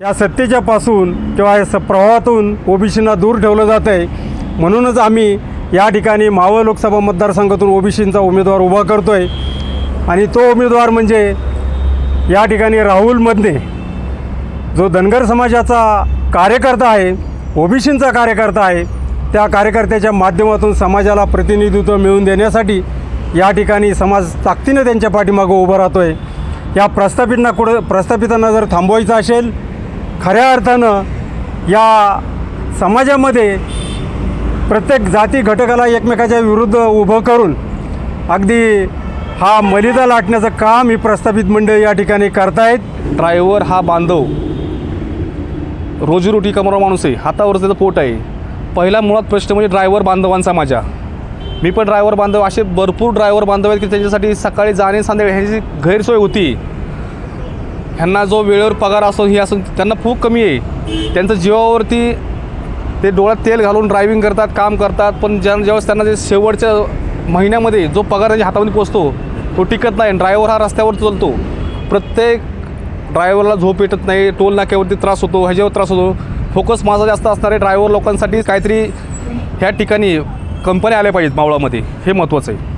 या सत्तेच्या पासून किंवा या स प्रवाहातून ओबीसींना दूर ठेवलं जात आहे. म्हणूनच आम्ही या ठिकाणी मावळ लोकसभा मतदारसंघातून ओबीसींचा उमेदवार उभा करतो आहे आणि तो उमेदवार म्हणजे या ठिकाणी राहुल मदने. जो धनगर समाजाचा कार्यकर्ता आहे ओबीसींचा कार्यकर्ता आहे त्या कार्यकर्त्याच्या माध्यमातून समाजाला प्रतिनिधित्व मिळवून देण्यासाठी या ठिकाणी समाज ताकदीनं त्यांच्या पाठीमागं उभं राहतो आहे या प्रस्थापितांना कुठं प्रस्थापितांना जर थांबवायचं असेल खऱ्या अर्थानं या समाजामध्ये प्रत्येक जाती घटकाला एकमेकाच्या विरुद्ध उभं करून अगदी हा मलिदा लाटण्याचं काम ही प्रस्थापित मंडळी या ठिकाणी करतायत. ड्रायव्हर हा बांधव. रोजीरोटी कमरा माणूस आहे. हातावर त्याचं पोट आहे. पहिला मुळात प्रश्न म्हणजे ड्रायव्हर बांधवांचा माझ्या. मी पण ड्रायव्हर बांधव असे भरपूर ड्रायव्हर बांधव आहेत की त्यांच्यासाठी सकाळी जाणे संध्याकाळी ह्याची गैरसोय होती. ह्यांना जो वेळेवर पगार असो हे असं त्यांना खूप कमी आहे. त्यांचं जीवावरती ते डोळ्यात तेल घालून ड्रायव्हिंग करतात काम करतात पण ज्या ज्यावेळेस त्यांना जे शेवटच्या महिन्यामध्ये जो पगार त्यांच्या हातामध्ये पोचतो तो टिकत नाही ड्रायव्हर हा रस्त्यावर चालतो. प्रत्येक ड्रायव्हरला झोप येतत नाही टोल नाक्यावरती त्रास होतो ह्याच्यावर त्रास होतो. फोकस माझा जास्त असणारे ड्रायव्हर लोकांसाठी काहीतरी ह्या ठिकाणी कंपन्या आल्या पाहिजेत मावळामध्ये. हे महत्त्वाचं आहे.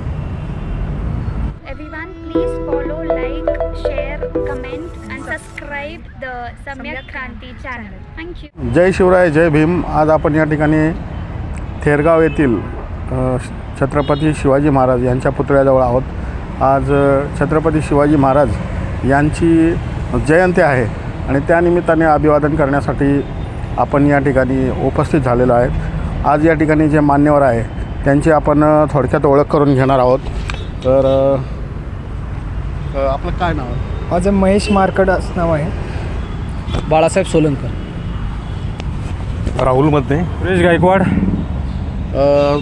जय शिवराय जय भीम. आज आपण या ठिकाणी थेरगाव येथील छत्रपती शिवाजी महाराज यांच्या पुतळ्याजवळ आहोत. आज छत्रपती शिवाजी महाराज यांची जयंती आहे आणि त्यानिमित्ताने अभिवादन करण्यासाठी आपण या ठिकाणी उपस्थित झालेलो आहे. आज या ठिकाणी जे मान्यवर आहे त्यांची आपण थोडक्यात ओळख करून घेणार आहोत. तर आपलं काय नाव आहे? माझं महेश मार्कड असं नाव आहे. बाळासाहेब सोलनकर राहुल मधने सुरेश गायकवाड. अ,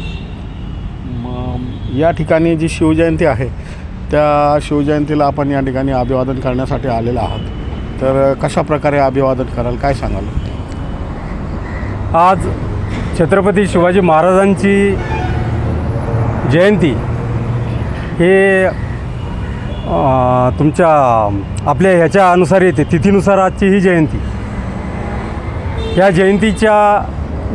म- या ठिकाणी जी शिवजयंती आहे त्या शिवजयंतीला आपण या ठिकाणी अभिवादन करण्यासाठी आलेलो आहात. तर कशा प्रकारे अभिवादन कराल काय सांगाल? आज छत्रपती शिवाजी महाराजांची जयंती हे तुमच्या आपल्या ह्याच्या अनुसार येते तिथीनुसार आजची ही जयंती. या जयंतीच्या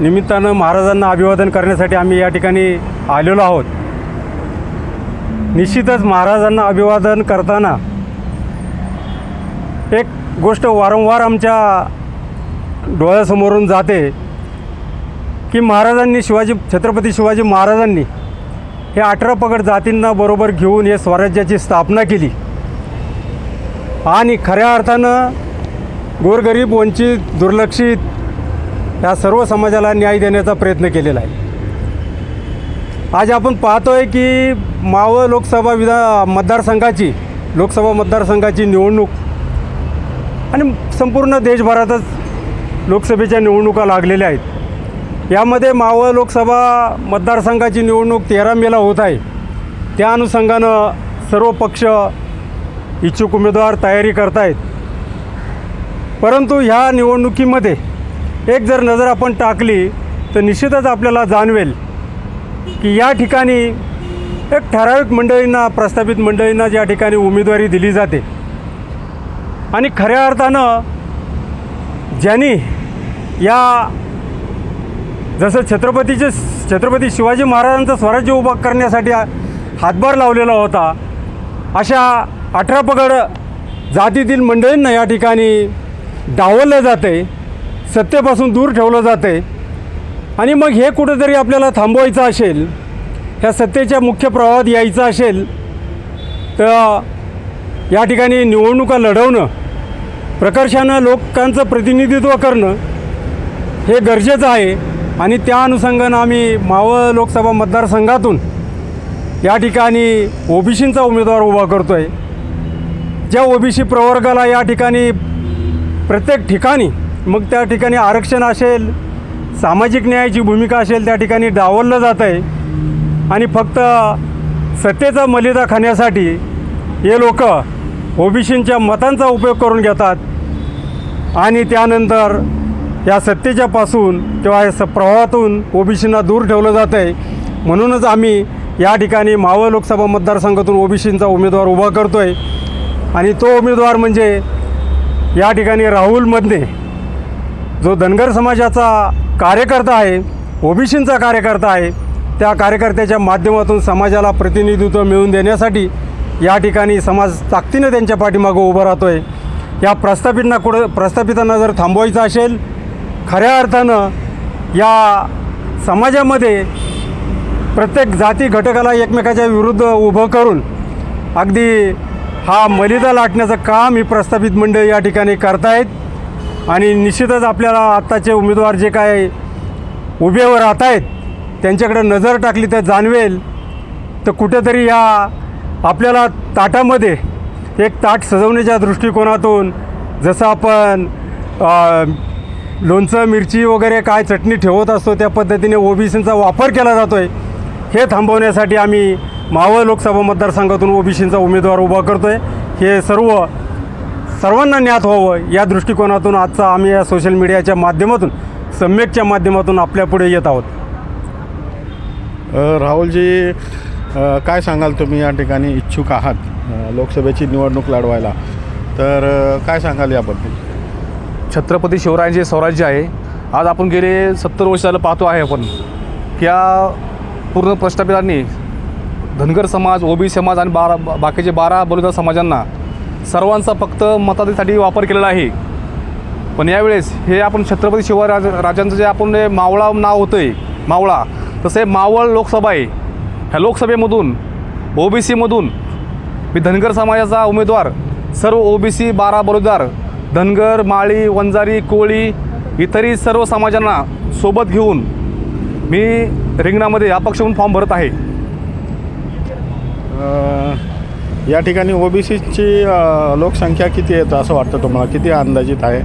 निमित्तानं महाराजांना अभिवादन करण्यासाठी आम्ही या ठिकाणी आलेलो आहोत. निश्चितच महाराजांना अभिवादन करताना एक गोष्ट वारंवार आमच्या डोळ्यासमोरून जाते की महाराजांनी शिवाजी छत्रपती शिवाजी महाराजांनी हे अठरा पगड जातींना बरोबर घेऊन हे स्वराज्याची स्थापना केली. आणि खऱ्या अर्थानं गोरगरीब वंचित दुर्लक्षित या सर्व समाजाला न्याय देण्याचा प्रयत्न केलेला आहे. आज आपण पाहतोय की मावळ लोकसभा विधा मतदारसंघाची लोकसभा मतदारसंघाची निवडणूक आणि संपूर्ण देशभरातच लोकसभेच्या निवडणुका लागलेल्या आहेत. यामध्ये मावळ लोकसभा मतदारसंघाची निवडणूक तेरा मेला होत आहे. त्या अनुषंगानं सर्व पक्ष इच्छुक उमेदवार तयारी करतायत. परंतु ह्या निवडणुकीमध्ये एक जर नजर आपण टाकली तर निश्चितच आपल्याला जाणवेल की या ठिकाणी एक ठराविक मंडळींना प्रस्थापित मंडळींना ज्या ठिकाणी उमेदवारी दिली जाते. आणि खऱ्या अर्थानं ज्यांनी या जसं छत्रपतीचे छत्रपती शिवाजी महाराजांचं स्वराज्य उभा करण्यासाठी हातभार लावलेला होता अशा अठरा पगड जातीतील मंडळींना या ठिकाणी डावललं जाते सत्तेपासून दूर ठेवलं जाते आणि मग हे कुठंतरी आपल्याला थांबवायचं असेल ह्या सत्तेच्या मुख्य प्रवाहात यायचं असेल तर या ठिकाणी निवडणुका लढवणं प्रकर्षानं लोकांचं प्रतिनिधित्व करणं हे गरजेचं आहे. आणि त्या अनुषंगानं आम्ही मावळ लोकसभा मतदारसंघातून या ठिकाणी ओबीसींचा उमेदवार उभा करतो आहे ज्या ओबीसी प्रवर्गाला या ठिकाणी प्रत्येक ठिकाणी मग त्या ठिकाणी आरक्षण असेल सामाजिक न्यायाची भूमिका असेल त्या ठिकाणी डावललं जात आहे आणि फक्त सत्तेचा मलिदा खाण्यासाठी हे लोक ओबीसींच्या मतांचा उपयोग करून घेतात. आणि त्यानंतर या सत्तेच्या पासून किंवा या स प्रवाहातून ओबीसींना दूर ठेवलं जातं आहे. म्हणूनच आम्ही या ठिकाणी मावळ लोकसभा मतदारसंघातून ओबीसींचा उमेदवार उभा करतो आहे आणि तो उमेदवार म्हणजे या ठिकाणी राहुल मदने. जो धनगर समाजाचा कार्यकर्ता आहे ओबीसींचा कार्यकर्ता आहे त्या कार्यकर्त्याच्या माध्यमातून समाजाला प्रतिनिधित्व मिळवून देण्यासाठी या ठिकाणी समाज ताकदीनं त्यांच्या पाठीमागं उभं राहतो आहे या प्रस्थापितांना कुठं प्रस्थापितांना जर थांबवायचं असेल खऱ्या अर्थानं या समाजामध्ये प्रत्येक जाती घटकाला एकमेकाच्या विरुद्ध उभं करून अगदी हा मलिदा लाटण्याचं काम ही प्रस्थापित मंडळी या ठिकाणी करतायत. आणि निश्चितच आपल्याला आत्ताचे उमेदवार जे काय उभेवर राहत आहेत त्यांच्याकडे नजर टाकली तर जाणवेल. तर कुठेतरी या आपल्याला ताटामध्ये एक ताट सजवण्याच्या दृष्टिकोनातून जसं आपण लोणचं मिरची वगैरे काय चटणी ठेवत असतो त्या पद्धतीने ओबीसींचा वापर केला जातो आहे हे थांबवण्यासाठी आम्ही मावळ लोकसभा मतदारसंघातून ओबीसींचा उमेदवार उभा करतो आहे हे सर्व सर्वांना ज्ञात व्हावं. या दृष्टिकोनातून आजचा आम्ही या सोशल मीडियाच्या माध्यमातून सम्यकच्या माध्यमातून आपल्यापुढे येत आहोत. राहुलजी काय सांगाल तुम्ही या ठिकाणी? इच्छुक आहात लोकसभेची निवडणूक लढवायला. तर काय सांगाल याबद्दल? छत्रपती शिवरायांचे स्वराज्य आहे. आज आपण गेले सत्तर वर्ष झालं पाहतो आहे आपण. या पूर्ण प्रस्थापितांनी धनगर समाज ओबी समाज आणि बारा बाकीचे बारा बलुदा समाजांना सर्वांचा फक्त मतासाठी वापर केलेला आहे. पण यावेळेस हे आपण छत्रपती शिवराज राजांचं जे आपण जे मावळा नाव होतं आहे मावळा तसं हे मावळ लोकसभा आहे. ह्या लोकसभेमधून ओबीसीमधून मी धनगर समाजाचा उमेदवार सर्व ओबीसी बारा बलुदार धनगर माळी वंजारी कोळी इतरही सर्व समाजांना सोबत घेऊन मी रिंगणामध्ये अपक्ष म्हणून फॉर्म भरत आहे. या ठिकाणी ओबीसीची लोकसंख्या किती येतं असं वाटतं तुम्हाला? किती अंदाजित आहे?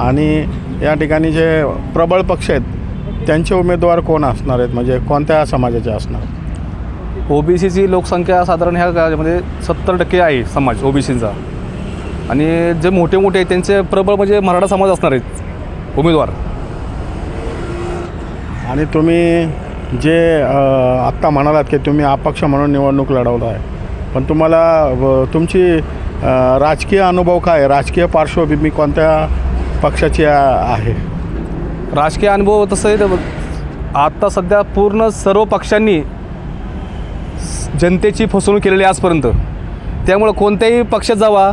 आणि या ठिकाणी जे प्रबळ पक्ष आहेत त्यांचे उमेदवार कोण असणार आहेत? म्हणजे कोणत्या समाजाचे असणार? ओबीसीची लोकसंख्या साधारण ह्या राज्यामध्ये सत्तर टक्के आहे समाज ओबीसीचा. आणि जे मोठे मोठे आहेत त्यांचे प्रबळ म्हणजे मराठा समाज असणार आहेत उमेदवार. आणि तुम्ही जे आत्ता म्हणालात की तुम्ही अपक्ष म्हणून निवडणूक लढवत आहे पण तुम्हाला तुमची राजकीय अनुभव काय? राजकीय पार्श्वभूमी कोणत्या पक्षाची आहे? राजकीय अनुभव तसं आत्ता सध्या पूर्ण सर्व पक्षांनी जनतेची फसवणूक केलेली आजपर्यंत. त्यामुळं कोणत्याही पक्षात जावा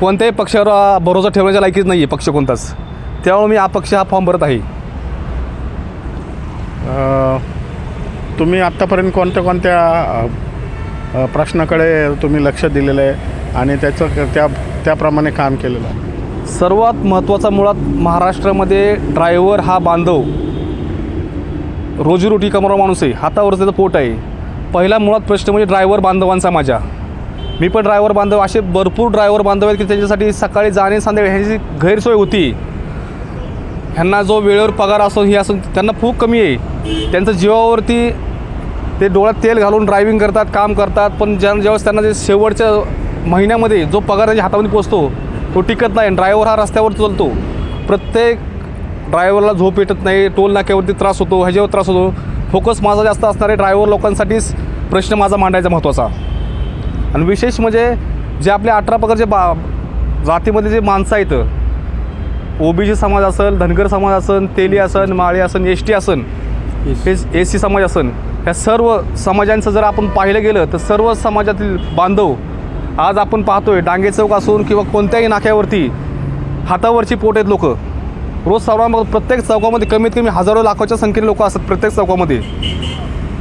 कोणत्याही पक्षावर भरोसा ठेवण्याच्या लायकीच नाही आहे पक्ष कोणताच. त्यामुळे मी अपक्ष हा फॉर्म भरत आहे. अ, तुम्ही आत्तापर्यंत कोणत्या कोणत्या अ, अ, प्रश्नाकडे तुम्ही लक्ष दिलेलं आहे आणि त्याचं त्या त्याप्रमाणे काम केलेलं आहे? सर्वात महत्त्वाचा मुळात महाराष्ट्रामध्ये ड्रायव्हर हा बांधव. रोजीरोटी कमवणारा माणूस आहे. हातावर त्याचं पोट आहे. पहिला मुळात प्रश्न म्हणजे ड्रायव्हर बांधवांचा माझ्या. मी पण ड्रायव्हर बांधव असे भरपूर ड्रायव्हर बांधव आहेत की त्यांच्यासाठी सकाळी जाणे सांधे ह्याची गैरसोय होती. ह्यांना जो वेळेवर पगार असो ही असो त्यांना खूप कमी आहे. त्यांचं जीवावरती ते डोळ्यात तेल घालून ड्रायव्हिंग करतात काम करतात पण ज्या ज्यावेळेस त्यांना जे शेवटच्या महिन्यामध्ये जो पगार त्यांच्या हातामध्ये पोचतो तो टिकत नाही ड्रायव्हर हा रस्त्यावर चालतो. प्रत्येक ड्रायव्हरला झोप येतत नाही टोल नाक्यावरती त्रास होतो ह्याच्यावर त्रास होतो. फोकस माझा जास्त असणारे ड्रायव्हर लोकांसाठीच प्रश्न माझा मांडायचा महत्त्वाचा आणि विशेष म्हणजे जे आपल्या अठरा प्रकारचे बा जातीमध्ये जे माणसं आहेत ओबीसी समाज असेल धनगर समाज असन तेली असन माळी असन एस टी असन एस. सी समाज असन ह्या सर्व समाजांचं जर आपण पाहिलं गेलं तर सर्व समाजातील बांधव आज आपण पाहतोय डांगे चौक असून किंवा कोणत्याही नाक्यावरती हातावरची पोट आहेत लोक. रोज सर्व प्रत्येक चौकामध्ये कमीत कमी हजारो लाखोच्या संख्येने लोक असतात प्रत्येक चौकामध्ये.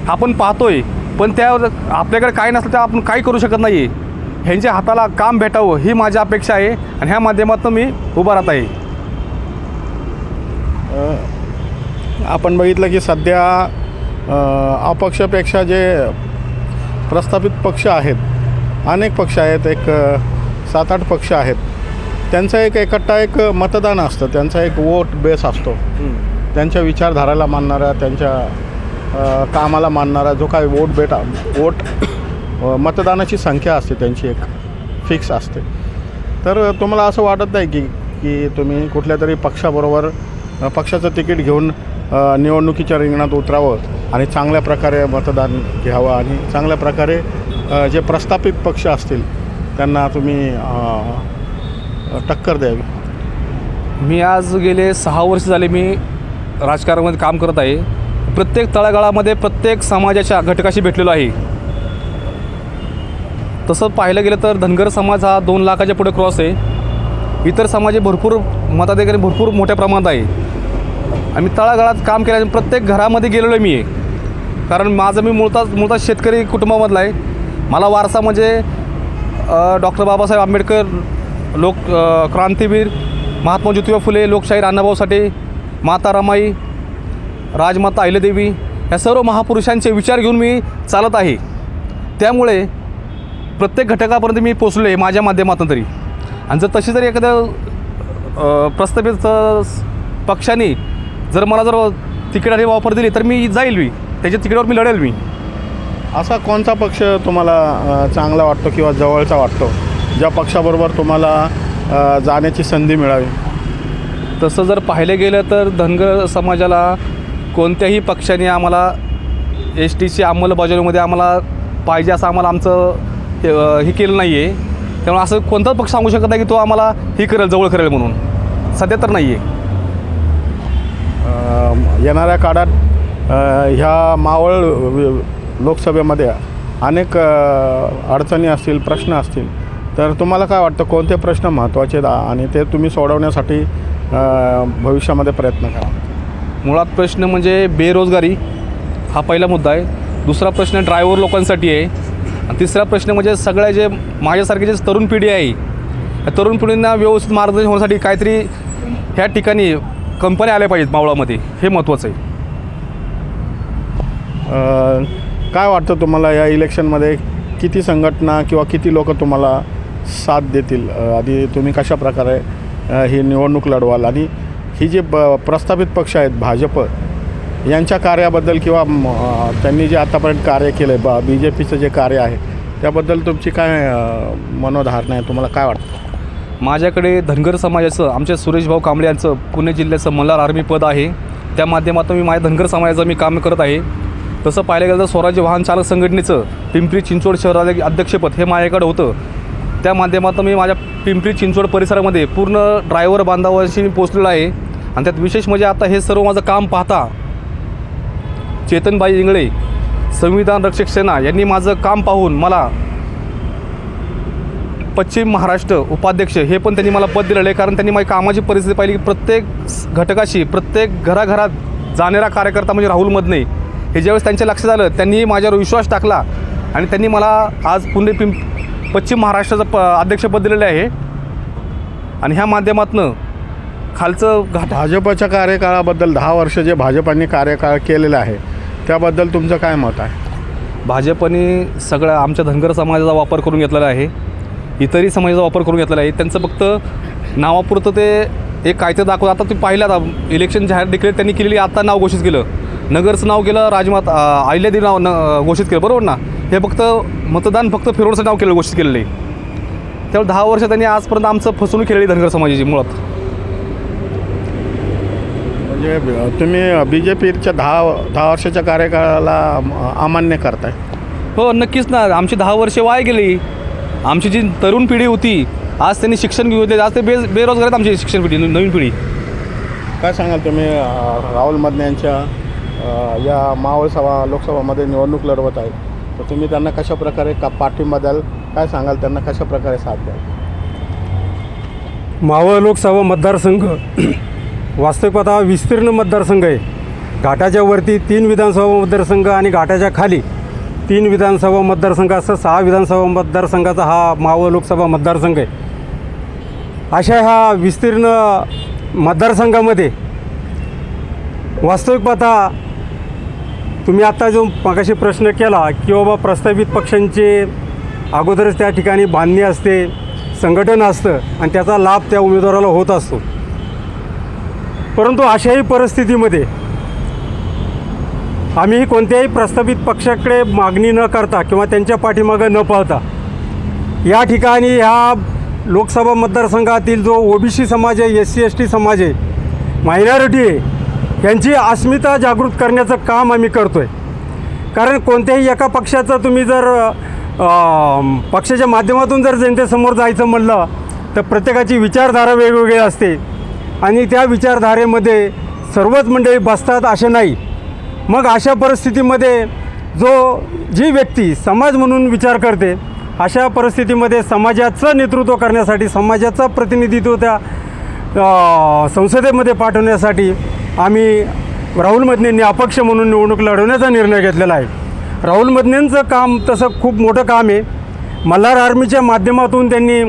आपण पाहतोय पण त्यावर आपल्याकडे काय नसलं तर आपण काही करू शकत नाही. ह्यांच्या हाताला काम भेटावं ही माझी अपेक्षा आहे आणि ह्या माध्यमातून मी उभा राहत आहे. आपण बघितलं की सध्या अपक्षापेक्षा जे प्रस्थापित पक्ष आहेत अनेक पक्ष आहेत एक सात आठ पक्ष आहेत त्यांचा एक एकट्टा एक मतदान असतं त्यांचा एक वोट बेस असतो. त्यांच्या विचारधाराला मानणारा त्यांच्या कामाला मानणारा जो काय वोट बेटा वोट मतदानाची संख्या असते त्यांची एक फिक्स असते. तर तुम्हाला असं वाटत नाही की की तुम्ही कुठल्या तरी पक्षाबरोबर पक्षाचं तिकीट घेऊन निवडणुकीच्या रिंगणात उतरावं आणि चांगल्या प्रकारे मतदान घ्यावं आणि चांगल्या प्रकारे जे प्रस्थापित पक्ष असतील त्यांना तुम्ही टक्कर द्यावी. मी आज गेले सहा वर्ष झाले मी राजकारणामध्ये काम करत आहे. प्रत्येक तळागाळामध्ये प्रत्येक समाजाच्या घटकाशी भेटलेलो आहे. तसं पाहिलं गेलं तर धनगर समाज हा दोन लाखाच्या पुढे क्रॉस आहे. इतर समाज भरपूर मताधिकारी भरपूर मोठ्या प्रमाणात आहे. आम्ही तळागाळात काम केल्या प्रत्येक घरामध्ये गेलेलो आहे मी. कारण माझं मी मुळताच मुळताच शेतकरी कुटुंबामधला आहे. मला वारसा म्हणजे डॉक्टर बाबासाहेब आंबेडकर लोक क्रांतीवीर महात्मा ज्योतिबा फुले लोकशाही अण्णाभाऊ साठे माता रमाई राजमाता अहिल्यादेवी या सर्व महापुरुषांचे विचार घेऊन मी चालत आहे. त्यामुळे प्रत्येक घटकापर्यंत मी पोचलो आहे माझ्या माध्यमातून तरी. आणि जर तशी जर एखाद्या प्रस्थापित पक्षाने जर मला जर तिकिटाची ऑफर दिली तर मी जाईल मी त्याच्या तिकिटावर मी लढेल मी असा कोणता पक्ष तुम्हाला चांगला वाटतो किंवा जवळचा वाटतो? ज्या पक्षाबरोबर तुम्हाला जाण्याची संधी मिळावी? तसं जर पाहिलं गेलं तर धनगर समाजाला कोणत्याही पक्षाने आम्हाला एस टीची अंमलबजावणीमध्ये आम्हाला पाहिजे असं आम्हाला आमचं हे हे केलं नाही आहे त्यामुळे असं कोणताच पक्ष सांगू शकत नाही की तो आम्हाला हे करेल जवळ करेल म्हणून. सध्या तर नाही आहे येणाऱ्या काळात ह्या मावळ लोकसभेमध्ये अनेक अडचणी असतील प्रश्न असतील तर तुम्हाला काय वाटतं कोणते प्रश्न महत्त्वाचे आहेत आणि ते तुम्ही सोडवण्यासाठी भविष्यामध्ये प्रयत्न करा? मुळात प्रश्न म्हणजे बेरोजगारी हा पहिला मुद्दा आहे. दुसरा प्रश्न ड्रायव्हर लोकांसाठी आहे. आणि तिसरा प्रश्न म्हणजे सगळ्या जे माझ्यासारखी जे तरुण पिढी आहे या तरुण पिढींना व्यवस्थित मार्गदर्शन होण्यासाठी काहीतरी ह्या ठिकाणी कंपन्या आल्या पाहिजेत मावळामध्ये. हे महत्त्वाचं आहे. काय वाटतं तुम्हाला या इलेक्शनमध्ये किती संघटना किंवा किती लोक तुम्हाला साथ देतील? आधी तुम्ही कशा प्रकारे ही निवडणूक लढवाल? आणि ही जी ब प्रस्थापित पक्ष आहेत भाजप यांच्या कार्याबद्दल किंवा त्यांनी जे आतापर्यंत कार्य केलं आहे ब बी जे पीचं जे कार्य आहे त्याबद्दल तुमची काय मनोधारणा आहे? तुम्हाला काय वाटतं? माझ्याकडे धनगर समाजाचं आमच्या सुरेशभाऊ कांबळे यांचं पुणे जिल्ह्याचं मल्हार आर्मी पद आहे. त्या माध्यमातून मी माझ्या धनगर समाजाचं मी काम करत आहे. तसं पाहिलं गेलं तर स्वराज्य वाहन चालक संघटनेचं पिंपरी चिंचवड शहराचे अध्यक्षपद हे माझ्याकडे होतं. त्या माध्यमातून मी माझ्या पिंपरी चिंचवड परिसरामध्ये पूर्ण ड्रायव्हर बांधावाशी मी पोचलेलो आहे. आणि त्यात विशेष म्हणजे आता हे सर्व माझं काम पाहता चेतनबाई इंगळे संविधान रक्षक सेना यांनी माझं काम पाहून मला पश्चिम महाराष्ट्र उपाध्यक्ष हे पण त्यांनी मला पद दिलेलं आहे. कारण त्यांनी माझी कामाची परिस्थिती पाहिली की प्रत्येक घटकाशी प्रत्येक घराघरात जाणारा कार्यकर्ता म्हणजे राहुल मदने. हे ज्यावेळेस त्यांच्या लक्षात आलं त्यांनी माझ्यावर विश्वास टाकला आणि त्यांनी मला आज पुणे पिंप पश्चिम महाराष्ट्राचं प अध्यक्षपद दिलेलं आहे. आणि ह्या माध्यमातनं खालचं घाट भाजपच्या कार्यकाळाबद्दल दहा वर्ष जे भाजपांनी कार्यकाळ केलेलं आहे त्याबद्दल तुमचं काय मत आहे? भाजपने सगळ्या आमच्या धनगर समाजाचा वापर करून घेतलेला आहे. इतरही समाजाचा वापर करून घेतलेला आहे. त्यांचं फक्त नावापुरतं ते एक कायदे दाखवत आता तुम्ही पाहिलं आता इलेक्शन जाहीर डिक्लेअर त्यांनी केलेली आता नाव घोषित केलं. नगरचं नाव केलं राजमाता अहिल्यादेवी नाव न घोषित केलं. बरोबर ना? हे फक्त मतदान फक्त फिरोडचं नाव केलं घोषित केलेलं आहे. त्यामुळे दहा वर्ष त्यांनी आजपर्यंत आमचं फसवणूक केलेली धनगर समाजाची मुळात. म्हणजे तुम्ही बी जे पीच्या दहा दहा वर्षाच्या कार्यकाळाला अमान्य करताय. हो नक्कीच ना. आमची दहा वर्षे वाया गेली. आमची जी तरुण पिढी होती आज त्यांनी शिक्षण घेऊ होते आज ते बे बेरोजगार आहेत आमची शिक्षण पिढी नवीन पिढी. काय सांगाल तुम्ही राहुल मदने यांच्या या मावळ सभा लोकसभामध्ये निवडणूक लढवत आहेत. तर तुम्ही त्यांना कशा प्रकारे का पाठिंबा द्याल काय सांगाल त्यांना कशा प्रकारे साथ द्याल? मावळ लोकसभा मतदारसंघ वास्तविक हा विस्तीर्ण मतदारसंघ आहे. घाटाच्या वरती तीन विधानसभा मतदारसंघ आणि घाटाच्या खाली तीन विधानसभा मतदारसंघ असं सहा विधानसभा मतदारसंघाचा हा मावळ लोकसभा मतदारसंघ आहे. अशा ह्या विस्तीर्ण मतदारसंघामध्ये वास्तविक पाहता तुम्ही आता जो मगाशी प्रश्न केला की बाबा प्रस्तावित पक्षांचे अगोदरच त्या ठिकाणी बांधणी असते संघटन असतं आणि त्याचा लाभ त्या उमेदवाराला होत असतो. परंतु अशाही परिस्थितीमध्ये आम्ही कोणत्याही प्रस्थापित पक्षाकडे मागणी न करता किंवा त्यांच्या पाठीमागं न पाहता या ठिकाणी ह्या लोकसभा मतदारसंघातील जो ओबीसी समाज आहे एस सी एस टी समाज आहे मायनॉरिटी आहे यांची अस्मिता जागृत करण्याचं काम आम्ही करतो आहे कारण कोणत्याही एका पक्षाचं तुम्ही जर पक्षाच्या माध्यमातून जर जनतेसमोर जायचं म्हणलं तर प्रत्येकाची विचारधारा वेगवेगळी असते. आणि त्या विचारधारेमध्ये सर्वच मंडळी बसतात असे नाही. मग अशा परिस्थितीमध्ये जो जी व्यक्ती समाज म्हणून विचार करते अशा परिस्थितीमध्ये समाजाचं नेतृत्व करण्यासाठी समाजाचं प्रतिनिधित्व त्या संसदेमध्ये पाठवण्यासाठी आम्ही राहुल मदनेंनी अपक्ष म्हणून निवडणूक लढवण्याचा निर्णय घेतलेला आहे. राहुल मदनेंचं काम तसं खूप मोठं काम आहे. मल्हार आर्मीच्या माध्यमातून त्यांनी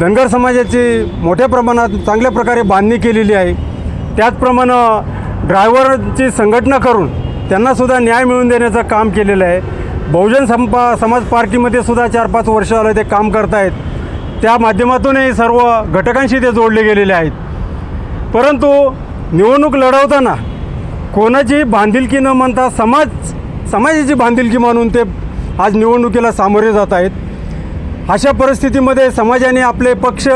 धनगर समाजाची मोठ्या प्रमाणात चांगल्या प्रकारे बांधणी केलेली आहे. त्याचप्रमाणे ड्रायव्हरची संघटना करून त्यांनासुद्धा न्याय मिळवून देण्याचं काम केलेलं आहे. बहुजन संपा समाज पार्टीमध्ये सुद्धा चार पाच वर्ष झालं ते काम करतायत. त्या माध्यमातूनही सर्व घटकांशी ते जोडले गेलेले आहेत. परंतु निवडणूक लढवताना कोणाची बांधिलकी न म्हणता समाज समाजाची बांधिलकी मानून ते आज निवडणुकीला सामोरे जात आहेत. अशा परिस्थितीमध्ये समाजाने आपले पक्ष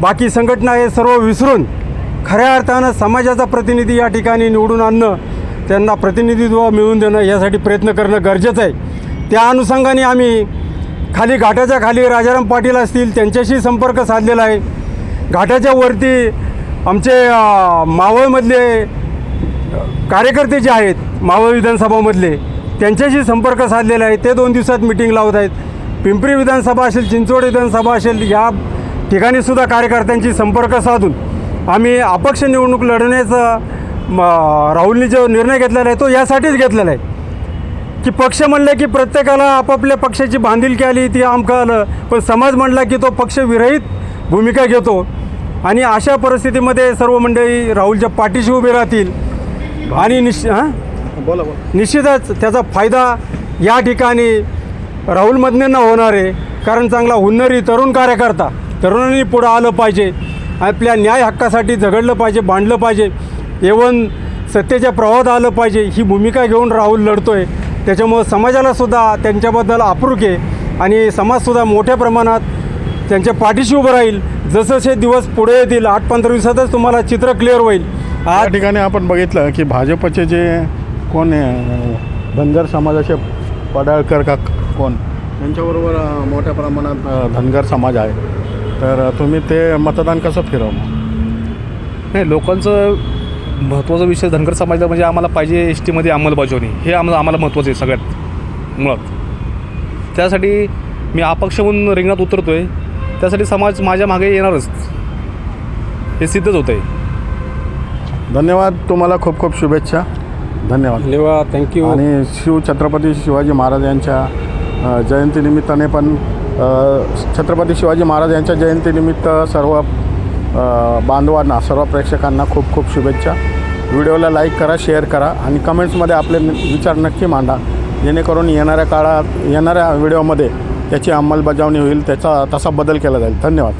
बाकी संघटना हे सर्व विसरून खऱ्या अर्थानं समाजाचा प्रतिनिधी या ठिकाणी निवडून आणणं त्यांना प्रतिनिधित्व मिळवून देणं यासाठी प्रयत्न करणं गरजेचं आहे. त्या अनुषंगाने आम्ही खाली घाटाच्या खाली राजाराम पाटील असतील त्यांच्याशी संपर्क साधलेला आहे. घाटाच्या वरती आमचे मावळमधले कार्यकर्ते जे आहेत मावळ विधानसभामधले त्यांच्याशी संपर्क साधलेला आहे. ते दोन दिवसात मिटिंग लावत आहेत. पिंपरी विधानसभा असेल चिंचवड विधानसभा असेल या ठिकाणीसुद्धा कार्यकर्त्यांशी संपर्क साधून आम्ही अपक्ष निवडणूक लढण्याचा राहुलनी जो निर्णय घेतलेला आहे तो यासाठीच घेतलेला आहे. की पक्ष म्हणलं की प्रत्येकाला आपापल्या पक्षाची बांधिलकी आली ती आमकं आलं. पण समाज म्हणला की तो पक्ष विरहित भूमिका घेतो. आणि अशा परिस्थितीमध्ये सर्व मंडळी राहुलच्या पाठीशी उभे राहतील. आणि निश्च हां? बोला बोला. निश्चितच त्याचा फायदा या ठिकाणी राहुल मदनेंना होणार आहे. कारण चांगला हुन्नरी तरुण कार्यकर्ता तरुणांनी पुढं आलं पाहिजे. आपल्या न्याय हक्कासाठी झगडलं पाहिजे भांडलं पाहिजे. एवन सत्तेच्या प्रवाहात आलं पाहिजे. ही भूमिका घेऊन राहुल लढतो आहे त्याच्यामुळं समाजाला सुद्धा त्यांच्याबद्दल अप्रूक आहे. आणि समाजसुद्धा मोठ्या प्रमाणात त्यांच्या पाठीशी उभं राहील. जसंसे दिवस पुढे येतील आठ पंधरा दिवसातच तुम्हाला चित्र क्लिअर होईल. या आज ठिकाणी आपण बघितलं की भाजपचे जे कोण आहे धनगर समाजाचे पडाळकर का कोण यांच्याबरोबर अ, मोठ्या प्रमाणात अ, धनगर समाज आहे. तर अ, तुम्ही ते मतदान कसं फिरवलं नाही लोकांचं महत्त्वाचा विषय धनगर समाजाला म्हणजे आम्हाला पाहिजे एस टीमध्ये अंमलबजावणी. हे आम्हाला आम्हाला महत्त्वाचं आहे सगळ्यात मुळात. त्यासाठी मी अपक्ष म्हणून रिंगणात उतरतो आहे त्यासाठी समाज माझ्या मागे येणारच. हे सिद्धच होतं आहे धन्यवाद तुम्हाला खूप खूप शुभेच्छा. धन्यवाद. धन्यवाद. थँक्यू आणि शिव छत्रपती शिवाजी महाराज यांच्या अ, जयंतीनिमित्ताने पण अ, छत्रपती शिवाजी महाराज यांच्या जयंतीनिमित्त सर्व अ, बांधवांना सर्व प्रेक्षकांना खूप खूप शुभेच्छा. व्हिडिओला लाईक करा शेअर करा आणि कमेंट्समध्ये आपले न- विचार नक्की मांडा. जेणेकरून येणाऱ्या काळात येणाऱ्या व्हिडिओमध्ये त्याची अंमलबजावणी होईल त्याचा तसा बदल केला जाईल. धन्यवाद.